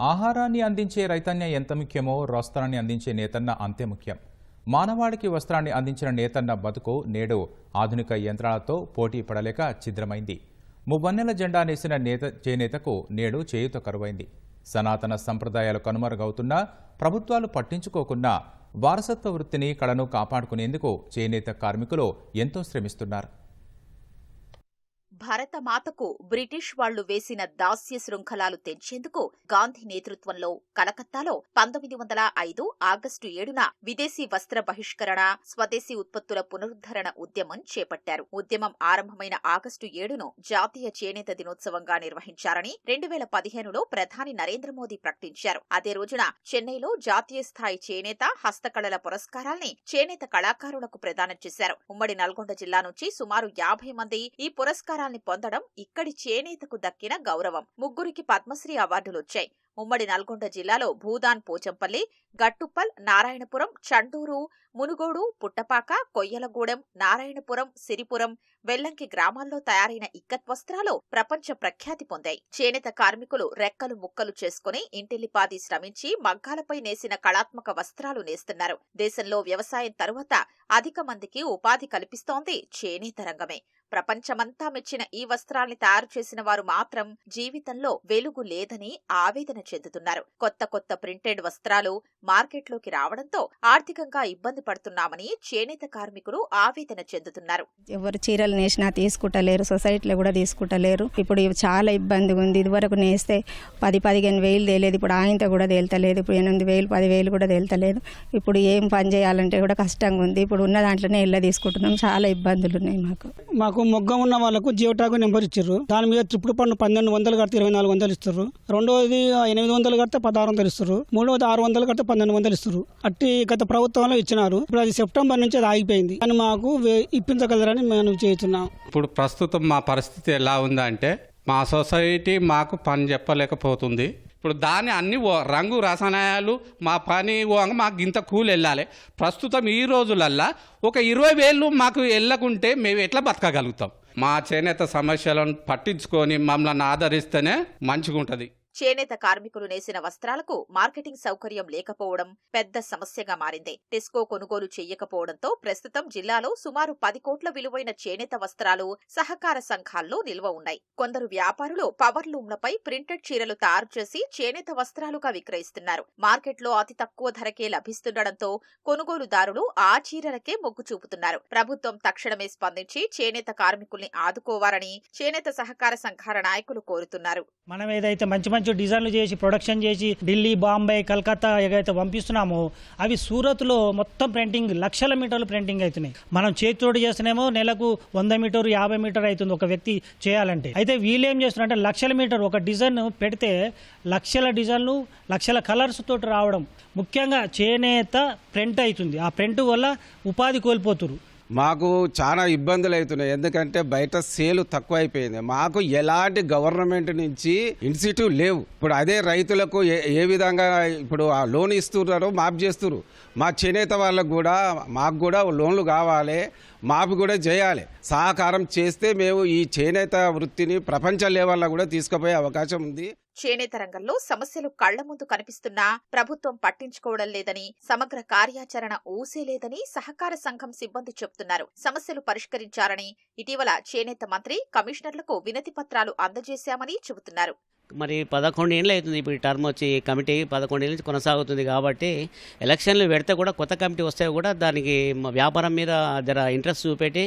ఆహారాన్ని అందించే రైతన్య ఎంత ముఖ్యమో వస్త్రాన్ని అందించే నేతన్న అంతే ముఖ్యం. మానవాళికి వస్త్రాన్ని అందించిన నేతన్న బతుకు నేడు ఆధునిక యంత్రాలతో పోటీ పడలేక ఛిద్రమైంది. మువ్వన్నెల జెండా నేసిన నేత చేనేతకు నేడు చేయుత కరువైంది. సనాతన సంప్రదాయాలు కనుమరుగవుతున్నా ప్రభుత్వాలు పట్టించుకోకున్నా వారసత్వ వృత్తిని కళను కాపాడుకునేందుకు చేనేత కార్మికులు ఎంతో శ్రమిస్తున్నారు. భరతమాతకు బ్రిటిష్ వాళ్ళు వేసిన దాస్య శృంఖలాలు తెంచేందుకు గాంధీ నేతృత్వంలో కలకత్తాలో పంతొమ్మిది వందల ఐదు ఆగస్టు ఏడున విదేశీ వస్త్ర బహిష్కరణ స్వదేశీ ఉత్పత్తుల పునరుద్ధరణ ఉద్యమం చేపట్టారు. ఉద్యమం ఆరంభమైన ఆగస్టు ఏడును జాతీయ చేనేత దినోత్సవంగా నిర్వహించారని రెండు వేల పదిహేనులో ప్రధాని నరేంద్ర మోదీ ప్రకటించారు. అదే రోజున చెన్నైలో జాతీయ స్థాయి చేనేత హస్తకళల పురస్కారాల్ని చేనేత కళాకారులకు ప్రదానం చేశారు. ఉమ్మడి నల్గొండ జిల్లా నుంచి సుమారు యాభై మంది ఈ పురస్కారాల్ని పొందడం ఇక్కడి చేనేతకు దక్కిన గౌరవం. ముగ్గురికి పద్మశ్రీ అవార్డులు వచ్చాయి ఉమ్మడి నల్గొండ జిల్లాలో భూదాన్ పోచంపల్లి గట్టుప్పల్ నారాయణపురం చండూరు మునుగోడు పుట్టపాక కొయ్యలగూడెం నారాయణపురం సిరిపురం వెల్లంకి గ్రామాల్లో తయారైన ఇక్కత్ వస్త్రాలు ప్రపంచ ప్రఖ్యాతి పొందాయి. చేనేత కార్మికులు రెక్కలు ముక్కలు చేసుకుని ఇంటిల్లిపాది శ్రమించి మగ్గాలపై నేసిన కళాత్మక వస్త్రాలు నేస్తున్నారు. దేశంలో వ్యవసాయం తరువాత అధిక మందికి ఉపాధి కల్పిస్తోంది చేనేత రంగమే. ప్రపంచమంతా మెచ్చిన ఈ వస్త్రాల్ని తయారు చేసిన వారు మాత్రం జీవితంలో వెలుగు లేదని ఆవేదన చెందుతున్నారు. కొత్త కొత్త ప్రింటెడ్ వస్త్రాలు మార్కెట్లోకి రావడంతో ఆర్థికంగా ఇబ్బంది పడుతున్నామని చేనేత కార్మికులు ఆవేదన చెందుతున్నారు. ఎవరు చీరలు నేసినా తీసుకుంటలేరు సొసైటీలో కూడా తీసుకుంటలేరు. ఇప్పుడు చాలా ఇబ్బందిగా ఉంది. ఇదివరకు నేస్తే పది పదిహేను వేలు తేలేదు. ఇప్పుడు ఆయనతో కూడా తేలుతలేదు. ఇప్పుడు ఎనిమిది వేలు పదివేలు కూడా తేలుతలేదు. ఇప్పుడు ఏం పని చేయాలంటే కూడా కష్టంగా ఉంది. ఇప్పుడు ఉన్న దాంట్లోనే ఇళ్ళ తీసుకుంటున్నాం. చాలా ఇబ్బందులు ఉన్నాయి మాకు. మాకు మొగ్గం ఉన్న వాళ్ళకు జియోటాకు నెంబర్ ఇచ్చారు. దాని మీద త్రిపుడు పన్ను పన్నెండు వందలు కడితే ఇరవై నాలుగు వందలు ఇస్తారు. రెండోది ఎనిమిది వందలు కడితే పదహారు వందలు ఇస్తారు. మూడోది ఆరు వందలు కడితే పన్నెండు వందలు ఇస్తారు. అట్టి గత ప్రభుత్వంలో ఇచ్చినారు. ఇప్పుడు అది సెప్టెంబర్ నుంచి అది ఆగిపోయింది. అని మాకు వే- ఇప్పించగలరని మేము చేస్తున్నాం. ఇప్పుడు ప్రస్తుతం మా పరిస్థితి ఎలా ఉందంటే మా సొసైటీ మాకు పని చెప్పలేకపోతుంది. ఇప్పుడు దాని అన్ని ఓ- రంగు రసాయనాలు మా పని మాకు ఇంత కూలి వెళ్ళాలి. ప్రస్తుతం ఈ రోజులల్లా ఒక ఇరవై వేలు మాకు వెళ్ళకుంటే మేము ఎట్లా బతకగలుగుతాం? మా చేనేత సమస్యలను పట్టించుకొని మమ్మల్ని ఆదరిస్తేనే మంచిగా ఉంటుంది చేనేత కార్మికులు నేసిన వస్త్రాలకు మార్కెటింగ్ సౌకర్యం లేకపోవడం పెద్ద సమస్యగా మారింది. టెస్కో కొనుగోలు చేయకపోవడంతో ప్రస్తుతం జిల్లాలో సుమారు పది కోట్ల విలువైన చేనేత వస్త్రాలు సహకార సంఘాల్లో నిల్వ ఉన్నాయి. కొందరు వ్యాపారులు పవర్ లూమ్లపై ప్రింటెడ్ చీరలు తయారు చేసి చేనేత వస్త్రాలుగా విక్రయిస్తున్నారు. మార్కెట్లో అతి తక్కువ ధరకే లభిస్తుండటంతో కొనుగోలుదారులు ఆ చీరలకే మొగ్గు చూపుతున్నారు. ప్రభుత్వం తక్షణమే స్పందించి చేనేత కార్మికుల్ని ఆదుకోవాలని చేనేత సహకార సంఘాల నాయకులు కోరుతున్నారు. మనం ఏదైతే మంచి మంచి డిజైన్లు చేసి ప్రొడక్షన్ చేసి ఢిల్లీ బాంబే కలకత్తా ఏదైతే పంపిస్తున్నామో అవి సూరత్లో మొత్తం ప్రింటింగ్ లక్షల మీటర్లు ప్రింటింగ్ అవుతున్నాయి. మనం చేతితోటి చేస్తున్నామో నెలకు వంద మీటర్ యాభై మీటర్ అవుతుంది ఒక వ్యక్తి చేయాలంటే. అయితే వీళ్ళు ఏం చేస్తున్నారంటే లక్షల మీటర్ ఒక డిజైన్ పెడితే లక్షల డిజైన్లు లక్షల కలర్స్ తోటి రావడం ముఖ్యంగా చేనేత ప్రింట్ అవుతుంది. ఆ ప్రింట్ వల్ల ఉపాధి కోల్పోతురు. మాకు చాలా ఇబ్బందులు అవుతున్నాయి. ఎందుకంటే బయట సేలు తక్కువ అయిపోయింది మాకు ఎలాంటి గవర్నమెంట్ నుంచి ఇన్సిటివ్ లేవు. ఇప్పుడు అదే రైతులకు ఏ ఏ విధంగా ఇప్పుడు ఆ లోన్ ఇస్తున్నారో మాఫ్ చేస్తున్నారు మా చేనేత వాళ్ళకు కూడా మాకు కూడా లోన్లు కావాలి. మాఫ్ కూడా చేయాలి. సహకారం చేస్తే మేము ఈ చేనేత వృత్తిని ప్రపంచ లెవెల్లో కూడా తీసుకుపోయే అవకాశం ఉంది. చేనేత రంగంలో సమస్యలు కళ్ళ ముందు కనిపిస్తున్నా ప్రభుత్వం పట్టించుకోవడం లేదని సమగ్ర కార్యాచరణ ఊసేలేదని సహకార సంఘం సిబ్బంది చెబుతున్నారు సమస్యలు పరిష్కరించారని ఇటీవల చేనేత మంత్రి కమిషనర్లకు వినతి పత్రాలు అందజేశామని చెబుతున్నారు. మరి పదకొండు ఏళ్ళు అవుతుంది ఇప్పుడు ఈ టర్మ్ వచ్చి కమిటీ పదకొండేళ్ళ నుంచి కొనసాగుతుంది కాబట్టి ఎలక్షన్లు పెడితే కూడా కొత్త కమిటీ వస్తే కూడా దానికి వ్యాపారం మీద జర ఇంట్రెస్ట్ చూపెట్టి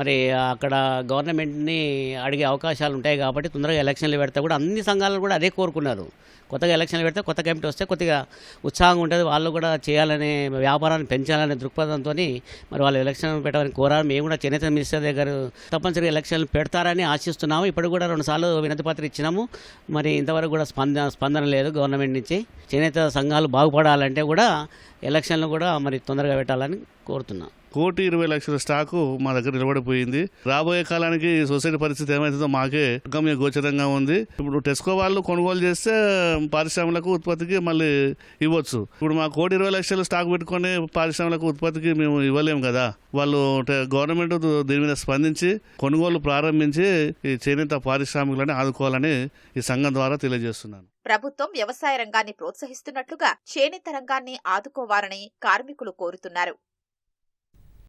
మరి అక్కడ గవర్నమెంట్ని అడిగే అవకాశాలు ఉంటాయి కాబట్టి తొందరగా ఎలక్షన్లు పెడితే కూడా అన్ని సంఘాలు కూడా అదే కోరుకున్నారు. కొత్తగా ఎలక్షన్లు పెడితే కొత్త కమిటీ వస్తే కొద్దిగా ఉత్సాహంగా ఉంటుంది. వాళ్ళు కూడా చేయాలనే వ్యాపారాన్ని పెంచాలనే దృక్పథంతో మరి వాళ్ళు ఎలక్షన్ పెట్టాలని కోరారు. మేము కూడా చేనేత మినిస్టర్ దగ్గర తప్పనిసరిగా ఎలక్షన్లు పెడతారని ఆశిస్తున్నాము. ఇప్పుడు కూడా రెండుసార్లు వినతి పత్రం ఇచ్చినాము. మరి మరి ఇంతవరకు కూడా స్పందన స్పందన లేదు గవర్నమెంట్ నుంచి. చేనేత సంఘాలు బాగుపడాలంటే కూడా ఎలక్షన్లు కూడా మరి తొందరగా పెట్టాలని కోరుతున్నాను కోటి ఇరవై లక్షల స్టాకు మా దగ్గర నిలబడిపోయింది. రాబోయే కాలానికి సొసైటీ పరిస్థితి ఏమైతుందో మాకే గమ్య గోచరంగా ఉంది. ఇప్పుడు టెస్కో వాళ్ళు కొనుగోలు చేస్తే పారిశ్రామికలకు ఉత్పత్తికి మళ్ళీ ఇవ్వచ్చు. ఇప్పుడు మా కోటి ఇరవై లక్షల స్టాక్ పెట్టుకొని పారిశ్రామికలకు ఉత్పత్తికి మేము ఇవ్వలేము కదా. వాళ్ళు గవర్నమెంట్ దీని మీద స్పందించి కొనుగోలు ప్రారంభించి ఈ చేనేత పారిశ్రామికులని ఆదుకోవాలని ఈ సంఘం ద్వారా తెలియజేస్తున్నాను. ప్రభుత్వం వ్యవసాయ రంగాన్ని ప్రోత్సహిస్తున్నట్లుగా చేనేత రంగాన్ని ఆదుకోవాలని కార్మికులు కోరుతున్నారు.